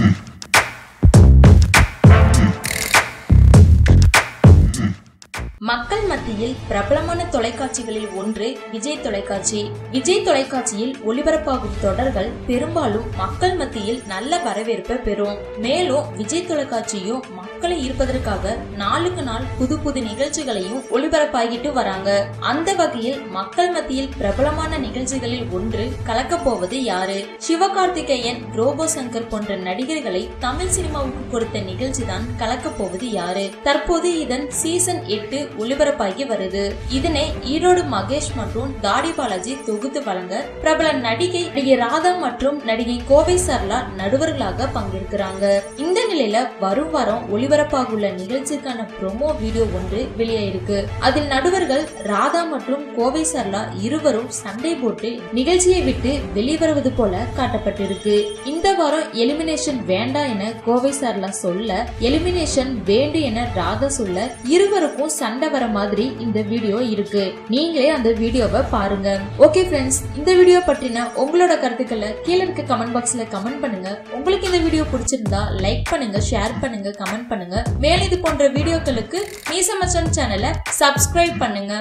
Listen. மக்கள் மத்தியில் பிரபலமான தொலைக்காட்சிகளில் ஒன்று விஜய் தொலைக்காட்சி. விஜய் தொலைக்காட்சியில் ஒளிபரப்பாகும் தொடர்கள் பெரும்பாலும் மக்கள் மத்தியில் நல்ல வரவேற்பை பெறும். மேலும் விஜய் தொலைக்காட்சியும் மக்களை ஈர்ப்பதற்காக நாளுக்கு நாள் புது புது நிகழ்ச்சிகளையும் ஒளிபரப்பாகிட்டு வராங்க. அந்த வகையில் மக்கள் மத்தியில் பிரபலமான நிகழ்ச்சிகளில் ஒன்று கலக்கப்போவது யாரு? சிவகார்த்திகேயன் ரோபோ சங்கர் போன்ற நடிகர்களை தமிழ் சினிமாவுக்கு கொடுத்த நிகழ்ச்சி தான் கலக்கப் போவது யாரு? தற்போது இதன் சீசன் எட்டு ஒளிபரப்பாகி வருது. இதனை ஈரோடு மகேஷ் மற்றும் தாடி பாலாஜி தொகுத்து வழங்க பிரபல நடிகை நடிகை ராதா மற்றும் நடிகை கோவை சர்லா நடுவர்களாக பங்கேற்கிறாங்க. இந்த இந்நிலையில வரும் வாரம் ஒளிபரப்பாகுள்ள நிகழ்ச்சிக்கான ப்ரோமோ வீடியோ ஒன்று வெளியாயிருக்கு. அதில் நடுவர்கள் ராதா மற்றும் கோவை சர்லா இருவரும் சண்டை போட்டு நிகழ்ச்சியை விட்டு வெளிவருவது போல காட்டப்பட்டிருக்கு. இந்த வாரம் எலிமினேஷன் வேண்டாம் என கோவை சர்லா சொல்ல எலிமினேஷன் வேண்டும் என ராதா சொல்ல இருவருக்கும் சண்டை வர மாதிரி இந்த வீடியோ இருக்கு. நீங்களே அந்த வீடியோவை பாருங்க. ஓகே ஃப்ரெண்ட்ஸ் இந்த வீடியோ பற்றின உங்களோட கருத்துக்களை கீழே இருக்க கமெண்ட் பாக்ஸ்ல கமெண்ட் பண்ணுங்க. உங்களுக்கு இந்த வீடியோ பிடிச்சிருந்தா லைக் பண்ணுங்க ஷேர் பண்ணுங்க கமெண்ட் பண்ணுங்க. மேலும் இது போன்ற வீடியோக்களுக்கு மீசமச்சன் சேனலை சப்ஸ்கிரைப் பண்ணுங்க.